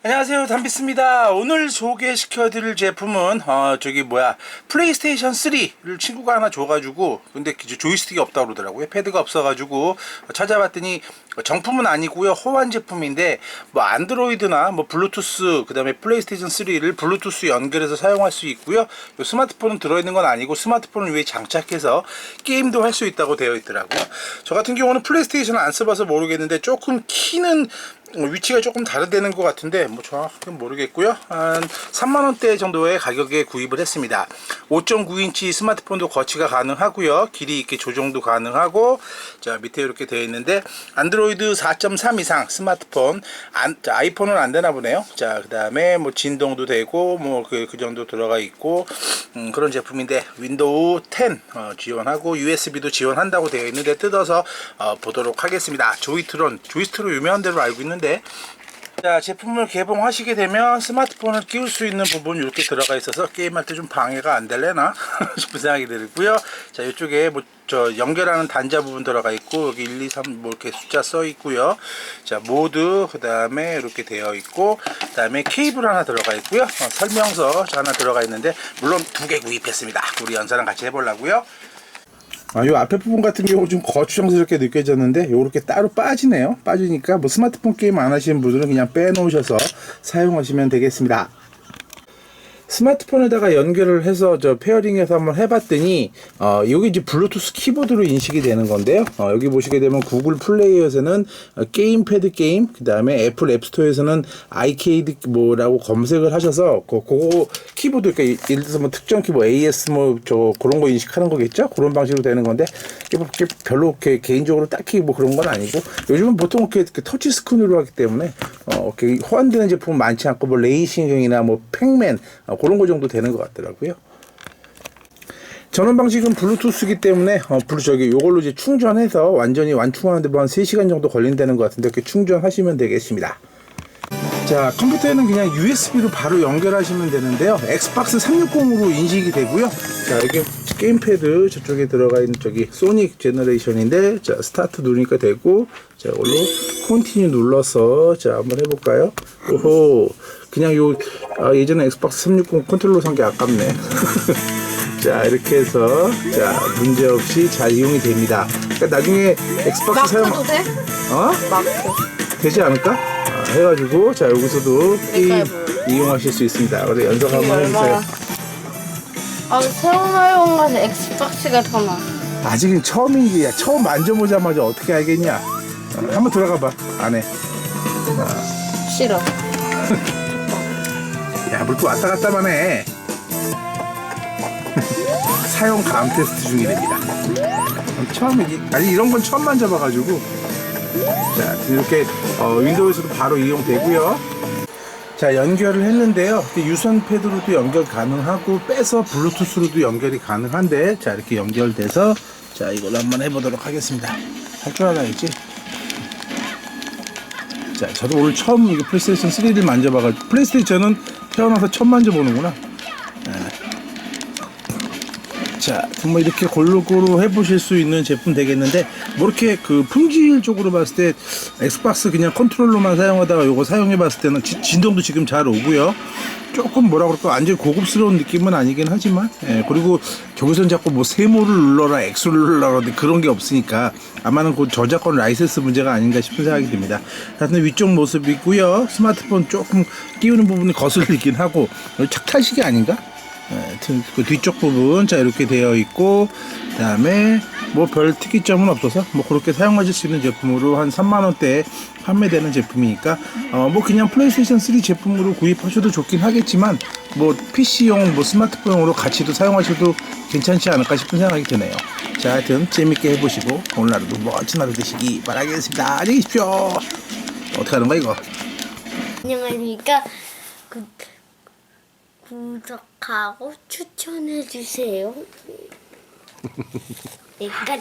안녕하세요. 담비스입니다. 오늘 소개시켜 드릴 제품은 어 저기 뭐야. 플레이스테이션 3를 친구가 하나 줘가지고 근데 그 조이스틱이 없다고 그러더라고요. 패드가 없어가지고 찾아봤더니 정품은 아니고요. 호환 제품인데 뭐 안드로이드나 뭐 블루투스 그 다음에 플레이스테이션 3를 블루투스 연결해서 사용할 수 있고요. 요 스마트폰은 들어있는 건 아니고 스마트폰을 위에 장착해서 게임도 할 수 있다고 되어 있더라고요. 저 같은 경우는 플레이스테이션을 안 써봐서 모르겠는데 조금 키는 위치가 조금 다르다는 것 같은데 뭐 정확하게 모르겠고요. 한 3만원대 정도의 가격에 구입을 했습니다. 5.9인치 스마트폰도 거치가 가능하고요. 길이 있게 조정도 가능하고 자 밑에 이렇게 되어 있는데 안드로이드 4.3 이상 스마트폰 안, 자, 아이폰은 안 되나 보네요. 자그 다음에 뭐 진동도 되고 뭐그 그 정도 들어가 있고 음, 그런 제품인데 윈도우 10 어, 지원하고 USB도 지원한다고 되어 있는데 뜯어서 어, 보도록 하겠습니다. 조이트론 조이스트로 유명한 대로 알고 있는 데. 자 제품을 개봉하시게 되면 스마트폰을 끼울 수 있는 부분이 이렇게 들어가 있어서 게임할 때 좀 방해가 안 될래나? 싶은 생각이 들고요. 자 이쪽에 뭐 저 연결하는 단자 부분 들어가 있고 여기 1, 2, 3 뭐 이렇게 숫자 써 있고요. 자 모드 그 다음에 이렇게 되어 있고 그 다음에 케이블 하나 들어가 있고요. 어, 설명서 하나 들어가 있는데 물론 두 개 구입했습니다. 우리 연사랑 같이 해보려고요 아, 요 앞에 부분 같은 경우 좀 거추장스럽게 느껴졌는데 요렇게 따로 빠지네요. 빠지니까 뭐 스마트폰 게임 안 하시는 분들은 그냥 빼놓으셔서 사용하시면 되겠습니다. 스마트폰에다가 연결을 해서 저 페어링해서 한번 해봤더니 어, 여기 이제 블루투스 키보드로 인식이 되는 건데요. 어, 여기 보시게 되면 구글 플레이어에서는 어, 게임패드 게임, 그 다음에 애플 앱스토어에서는 아이케이드 뭐라고 검색을 하셔서 그, 그거 키보드 그러니까 예를 들어서 뭐 특정 키뭐 AS 뭐 저 그런 거 인식하는 거겠죠? 그런 방식으로 되는 건데 뭐 이렇게 별로 이렇게 개인적으로 딱히 뭐 그런 건 아니고 요즘은 보통 이렇게, 이렇게 터치 스크린으로 하기 때문에 어, 이렇게 호환되는 제품은 많지 않고 뭐 레이싱형이나 뭐 팩맨 어, 그런 거 정도 되는 것 같더라고요. 전원 방식은 블루투스기 때문에 어, 블루 저기 요걸로 이제 충전해서 완전히 완충하는데 뭐 한 3시간 정도 걸린다는 것 같은데 이렇게 충전하시면 되겠습니다. 자 컴퓨터에는 그냥 USB로 바로 연결하시면 되는데요 엑스박스 360으로 인식이 되고요 자 여기 게임패드 저쪽에 들어가 있는 저기 소닉 제너레이션인데 자 스타트 누르니까 되고 자 이걸로 컨티뉴 눌러서 자 한번 해볼까요 오호 그냥 요 아, 예전에 엑스박스 360 컨트롤러 산 게 아깝네 자 이렇게 해서 자 문제없이 잘 이용이 됩니다 그러니까 나중에 엑스박스 사용 마크도 돼? 어? 마크. 되지 않을까? 아, 해가지고 자 여기서도 게임 이용하실 수 있습니다. 그래 연석 한번 해주세요. 아, 새로 나온 것은 엑스박스가 더 나아. 아직은 처음이야. 처음 만져보자마자 어떻게 알겠냐? 어, 한번 들어가 봐 안에. 싫어. 야 물고 왔다 갔다만 해. 사용 감 테스트 중이 됩니다. 처음이지. 아니 이런 건 처음 만져봐가지고. 자 이렇게 어, 윈도우에서도 바로 이용되고요. 자 연결을 했는데요 유선 패드로도 연결 가능하고 빼서 블루투스로도 연결이 가능한데 자 이렇게 연결돼서 자 이걸로 한번 해보도록 하겠습니다 할 줄 알아야지 자 저도 오늘 처음 이거 플레이스테이션 3를 만져봐가지고 플레이스테이션은 태어나서 처음 만져보는구나 자, 정말 이렇게 골고루 해보실 수 있는 제품 되겠는데, 뭐 이렇게 그 품질적으로 봤을 때, 엑스박스 그냥 컨트롤러만 사용하다가 요거 사용해봤을 때는 지- 진동도 지금 잘 오고요. 조금 뭐라 그럴까, 완전히 고급스러운 느낌은 아니긴 하지만, 예, 그리고 저기선 자꾸 뭐 세모를 눌러라, 엑스를 눌러라, 그런 게 없으니까, 아마는 그 저작권 라이센스 문제가 아닌가 싶은 생각이 듭니다. 하여튼 위쪽 모습이고요. 스마트폰 조금 끼우는 부분이 거슬리긴 하고, 착탈식이 아닌가? 네, 등- 그 뒤쪽 부분 자 이렇게 되어 있고 그다음에 뭐 별 특이점은 없어서 뭐 그렇게 사용하실 수 있는 제품으로 한 3만 원대에 판매되는 제품이니까 어 뭐 그냥 플레이스테이션 3 제품으로 구입하셔도 좋긴 하겠지만 뭐 PC용 뭐 스마트폰으로 같이도 사용하셔도 괜찮지 않을까 싶은 생각이 드네요. 자 하여튼 재밌게 해보시고 오늘 하루도 멋진 하루 되시기 바라겠습니다. 안녕히 계십시오. 어떻게 하는 거야 이거? 안녕하십니까. 구, 구독 하고 추천해주세요. 네, 끝.